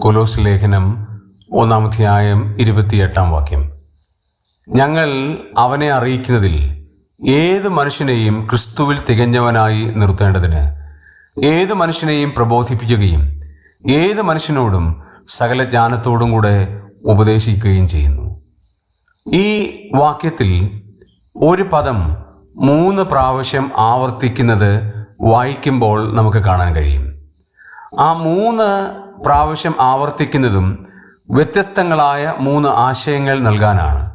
കൊലോസ് ലേഖനം ഒന്നാമധ്യായം ഇരുപത്തിയെട്ടാം വാക്യം. ഞങ്ങൾ അവനെ അറിയിക്കുന്നതിൽ ഏത് മനുഷ്യനെയും ക്രിസ്തുവിൽ തികഞ്ഞവനായി നിർത്തേണ്ടതിന് ഏത് മനുഷ്യനെയും പ്രബോധിപ്പിക്കുകയും ഏത് മനുഷ്യനോടും സകല ജ്ഞാനത്തോടും കൂടെ ഉപദേശിക്കുകയും ചെയ്യുന്നു. ഈ വാക്യത്തിൽ ഒരു പദം മൂന്ന് പ്രാവശ്യം ആവർത്തിക്കുന്നത് വായിക്കുമ്പോൾ നമുക്ക് കാണാൻ കഴിയും. ആ മൂന്ന് പ്രാവശ്യം ആവർത്തിക്കുന്നതും വ്യത്യസ്തങ്ങളായ മൂന്ന് ആശയങ്ങൾ നൽകാനാണ്.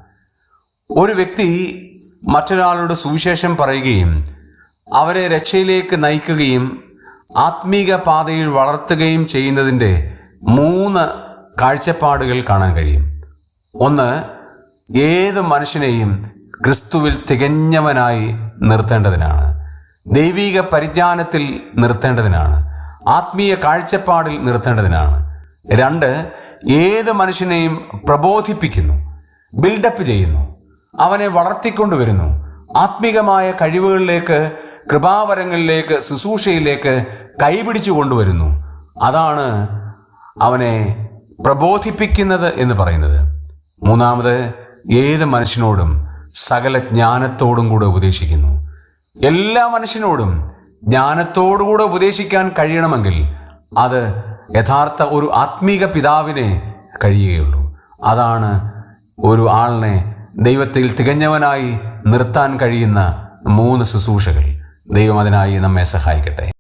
ഒരു വ്യക്തി മറ്റൊരാളോട് സുവിശേഷം പറയുകയും അവരെ രക്ഷയിലേക്ക് നയിക്കുകയും ആത്മീക പാതയിൽ വളർത്തുകയും ചെയ്യുന്നതിന്റെ മൂന്ന് കാഴ്ചപ്പാടുകൾ കാണാൻ കഴിയും. ഒന്ന് ഏത് മനുഷ്യനെയും ക്രിസ്തുവിൽ തികഞ്ഞവനായി നിർത്തേണ്ടതിനാണ്. ദൈവിക പരിജ്ഞാനത്തിൽ നിർത്തേണ്ടതിനാണ്. ആത്മീയ കാഴ്ചപ്പാടിൽ നിർത്തേണ്ടതിനാണ്. രണ്ട് ഏത് മനുഷ്യനെയും പ്രബോധിപ്പിക്കുന്നു ബിൽഡപ്പ് ചെയ്യുന്നു അവനെ വളർത്തിക്കൊണ്ടുവരുന്നു ആത്മീകമായ കഴിവുകളിലേക്ക് കൃപാവരങ്ങളിലേക്ക് ശുശ്രൂഷയിലേക്ക് കൈപിടിച്ചു കൊണ്ടുവരുന്നു അതാണ് അവനെ പ്രബോധിപ്പിക്കുന്നത് എന്ന് പറയുന്നത്. മൂന്നാമത് ഏത് മനുഷ്യനോടും സകല ജ്ഞാനത്തോടും കൂടെ ഉപദേശിക്കുന്നു. എല്ലാ മനുഷ്യനോടും ജ്ഞാനത്തോടുകൂടെ ഉപദേശിക്കാൻ കഴിയണമെങ്കിൽ അത് യഥാർത്ഥ ഒരു ആത്മീക പിതാവിനെ കഴിയുകയുള്ളൂ. അതാണ് ഒരു ആളിനെ ദൈവത്തിൽ തികഞ്ഞവനായി നിർത്താൻ കഴിയുന്ന മൂന്ന് ശുശ്രൂഷകൾ. ദൈവം അതിനായി നമ്മെ സഹായിക്കട്ടെ.